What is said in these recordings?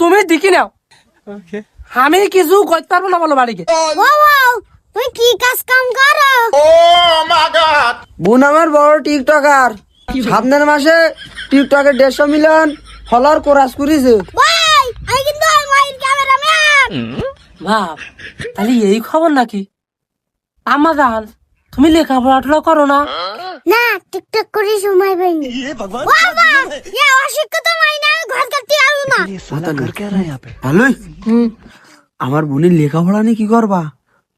তুমি দেখি নাও। আমি কিছু করতে পারব না বলো বাড়িকে। তুমি কি কাজ কাম করো? বোন আমার বড় টিকটকার। সামনের মাসে টিকটকে দেড়শো মিলিয়ন ফলোয়ার কোরাস করেছে। বাপ তাহলে এই খবর নাকি? আমাজান তুমি লেখাপড়া করো না। না টিকটক করে সময় পাইনি। বাবা এ অশিক্ষিত আমার বোনের লেখাপড়া নিয়ে কি করবা?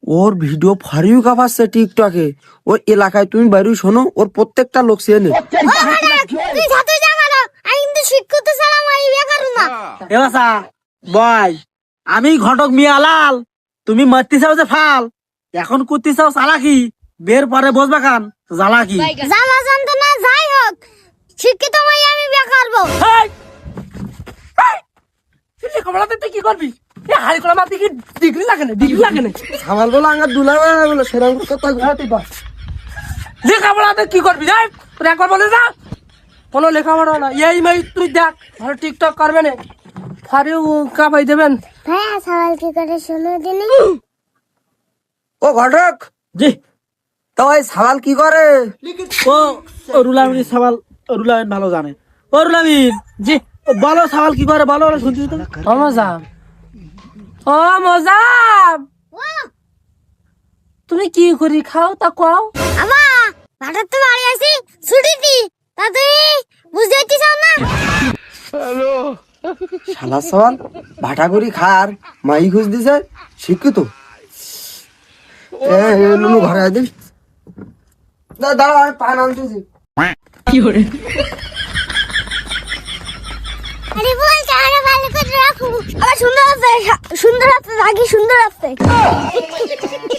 ওর ভিডিও ফারিও কাপাচ্ছে টিকটকে। ওর এলাকায় তুমি বাইরে শোনো ওর প্রত্যেকটা লোক চেনে ও মানে তুই ছাত্র জামানো আমি কিন্তু না। এবাসা বয় ঘটক মিয়ালাল তুমি মারতে চাও যে ফাল এখন করতে চাও চালাকি বের পরে বসবা খান জ্বালাকি। জামা জানতো না যাই হোক তুই কি করবি? এ হাড়ি কলা মারতে কি ডিগ্রি লাগে না ডিগ্রি লাগে না। সামাল বলে আঙ্গার দুলা বলে সেরকম কথা লেখাপড়াতে কি করবি তোর একবার বলে যা কোনো লেখাপড়া না। এই মাই তুই দেখ ভালো টিকটক করবে না। ফারিও কাপাই দেবেন। ভাইয়া সওয়াল কি করে শোনো দিনি? ও ঘটক জি। তো ওই সাবাল কি করে? ও ও রুলামিন সওয়াল রুলামিন ভালো জানে। ও রুলামিন। জি। বলো সওয়াল কি করে? বলো ওরা শুনছি তো? ও মজাম। ও মজাম। তুমি কি করি খাও তা কও। আমা ভাটার তো বাড়ি আছি ছুটি দি। তা তুই বুঝতে চাও না শালা সওয়াল ভাটা করি খার মাই খুঁজ দিছে শিক্ষিত। এ এ, নুনু ঘরে দাঁড়া আমি পান আনতেছি। সুন্দর আছে সুন্দর আছে রাখি সুন্দর আছে।